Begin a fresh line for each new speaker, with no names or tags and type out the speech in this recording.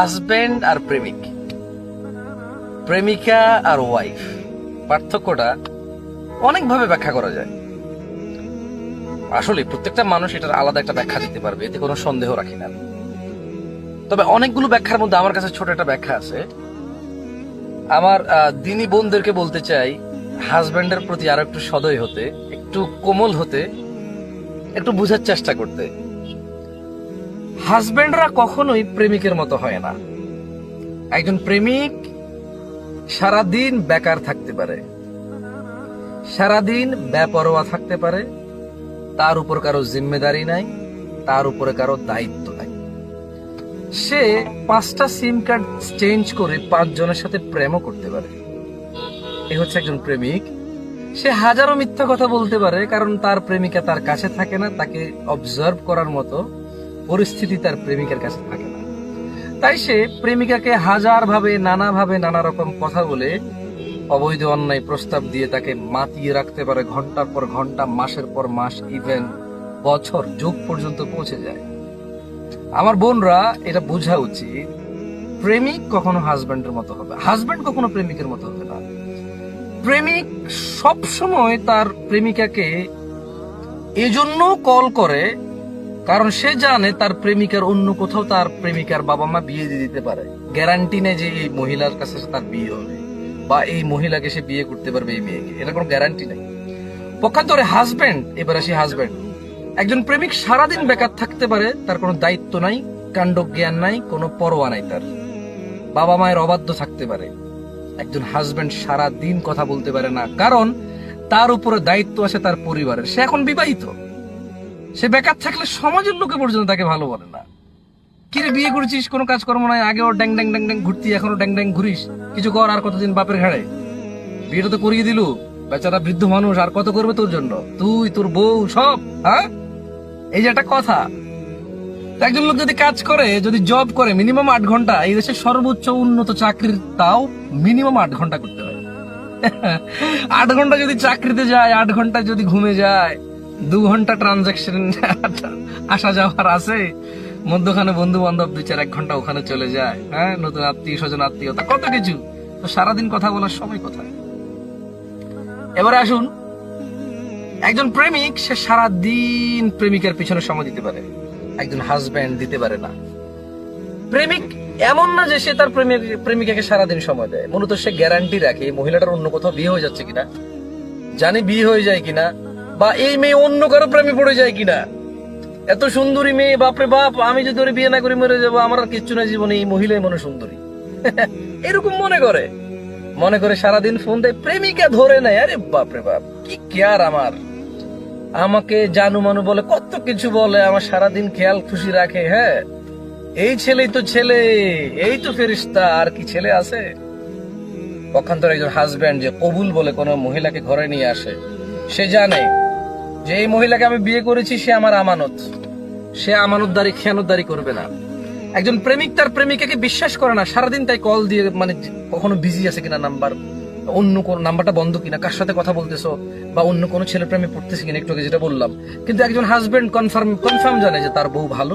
Husband আর প্রেমিক। প্রেমিকা আর wife. পার্থক্যটা অনেকভাবে ব্যাখ্যা করা যায়। আসলে প্রত্যেকটা মানুষ এটার আলাদা একটা ব্যাখ্যা দিতে পারবে, এতে কোনো সন্দেহ রাখি না তবে অনেকগুলো ব্যাখ্যার মধ্যে আমার কাছে ছোট একটা ব্যাখ্যা আছে। আমার দিনী বোনদেরকে বলতে চাই, হাজবেন্ডের প্রতি আরও একটু সদয় হতে, একটু কোমল হতে, একটু বোঝার চেষ্টা করতে। হাজবেন্ডরা কখনোই প্রেমিকের মতো হয় না। একজন প্রেমিক সারাদিন বেকার থাকতে পারে, সারাদিন বেপরোয়া থাকতে পারে, তার উপর কারও জিম্মেদারি নাই, তার উপরে কারও দায়িত্ব নাই। সে পাঁচটা সিম কার্ড চেঞ্জ করে পাঁচজনের সাথে প্রেমও করতে পারে। এ হচ্ছে একজন প্রেমিক। সে হাজারো মিথ্যা কথা বলতে পারে, কারণ তার প্রেমিকা তার কাছে থাকে না, তাকে অবজার্ভ করার মতো পরিস্থিতি তার প্রেমিকার কাছে থাকে না। তাই সে প্রেমিকাকে হাজার ভাবে, নানা রকম কথা বলে অবৈধ অন্যায় প্রস্তাব দিয়ে তাকে মাতিয়ে রাখতে পারে। ঘণ্টার পর ঘণ্টা, মাসের পর মাস ইভেন বছর, যুগ পর্যন্ত পৌঁছে যায়। আমার বোনরা এটা বোঝা উচিত, প্রেমিক কখনো হাজবেন্ডের মতো হবে হাজবেন্ড কখনো প্রেমিকের মতো হবে না। প্রেমিক সব সময় তার প্রেমিকাকে এজন্য কল করে কারণ সে জানে তার প্রেমিকার অন্য কোথাও তার প্রেমিকার বাবা মা বিয়ে দিয়ে দিতে পারে। গ্যারান্টি নেই যে এই মহিলার কাছে তার বিয়ে হবে বা এই মহিলাকে সে বিয়ে করতে পারবে এই মেয়েকে। এটা কোনো গ্যারান্টি নেই। পক্ষান্তরে হাজবেন্ড এবার আসি হাজবেন্ড একজন প্রেমিক সারাদিন বেকার থাকতে পারে, তার কোনো দায়িত্ব নাই কাণ্ড জ্ঞান নাই, কোনো পরোয়া নাই তার। বাবা মায়ের অবাধ্য থাকতে পারে। একজন হাজবেন্ড সারা দিন কথা বলতে পারে না, কারণ তার উপরে দায়িত্ব আছে তার পরিবারের। সে এখন বিবাহিত। সে বেকার থাকলে সমাজের লোকে পর্যন্ত তাকে ভালো বলে না। কিরে বিয়ে করেছিস, কোনো কাজকর্ম নাই আগেও ড্যাং ড্যাং ড্যাং ড্যাং ঘুরতি এখনও ড্যাং ড্যাং ঘুরিস, কিছু কর আর কতদিন বাপের ঘাড়ে। বিয়েটা তো করিয়ে দিলু, বেচারা বৃদ্ধ মানুষ, আর কত করবে তোর জন্য? তুই, তোর বউ, সব হ্যাঁ? এই যে একটা কথা, একজন লোক যদি কাজ করে, যদি জব করে মিনিমাম আট ঘণ্টা, এই দেশের সর্বোচ্চ উন্নত চাকরির তাও মিনিমাম আট ঘণ্টা করতে হয়। আট ঘণ্টা যদি চাকরিতে যায়, আট ঘণ্টা যদি ঘুমে যায় দু ঘণ্টা ট্রানজাকশন আসা যাওয়ার আছে। মধ্যখানে বন্ধু বান্ধব দুই চার এক ঘণ্টা ওখানে চলে যায় হ্যাঁ? নতুন আত্মীয়, স্বজন, আত্মীয়তা, কত কিছু। তো সারাদিন কথা বলার সময় কোথায়? এবারে আসুন। একজন প্রেমিক, সে সারা দিন প্রেমিকার পিছনে সময় দিতে পারে। একজন হাজব্যান্ড দিতে পারে না। প্রেমিক এমন না যে সে তার প্রেমিক, প্রেমিকাকে সারাদিন সময় দেয়। মূলত সে গ্যারান্টি রাখে মহিলাটার অন্য কোথাও বিয়ে হয়ে যাচ্ছে কিনা, জানি বিয়ে হয়ে যায় কিনা। বা এই মেয়ে অন্য কারও প্রেমে পড়ে যায় কিনা? এত সুন্দরী মেয়ে, বাপরে বাপ, আমি যদি ওরে বিয়ে না করে মরে যাব, আমার আর কিচ্ছু না জীবনে এই মহিলাই মনে সুন্দরী। এরকম মনে করে। মনে করে সারাদিন ফোন দেয়, প্রেমিকা ধরে নেয়। আরে বাপরে বাপ, কি কেয়ার আমার। আমাকে জানু মানু বলে, কত কিছু বলে, আমার সারাদিন খেয়াল খুশি রাখে হ্যাঁ? এই ছেলেই তো ছেলে, এই তো ফেরিস্তা, আর কি ছেলে আছে? পক্ষান্তর একজন হাজবেন্ড যে কবুল বলে কোনো মহিলাকে ঘরে নিয়ে আসে, সে জানে যে এই মহিলাকে আমি বিয়ে করেছি, সে আমার আমানত। সে আমানতদারি, খেয়ানতদারি করবে না। একজন প্রেমিক তার প্রেমিকাকে বিশ্বাস করে না, সারাদিন তাই কল দিয়ে মানে কখনো বিজি আছে কিনা নাম্বার, অন্য কোন নাম্বারটা বন্ধ কিনা, কার সাথে কথা বলতেছো, বা অন্য কোনো ছেলে প্রেমে পড়তেছে কিনা, একটু যেটা বললাম। কিন্তু একজন হাজবেন্ড কনফার্ম কনফার্ম জানে যে তার বউ ভালো।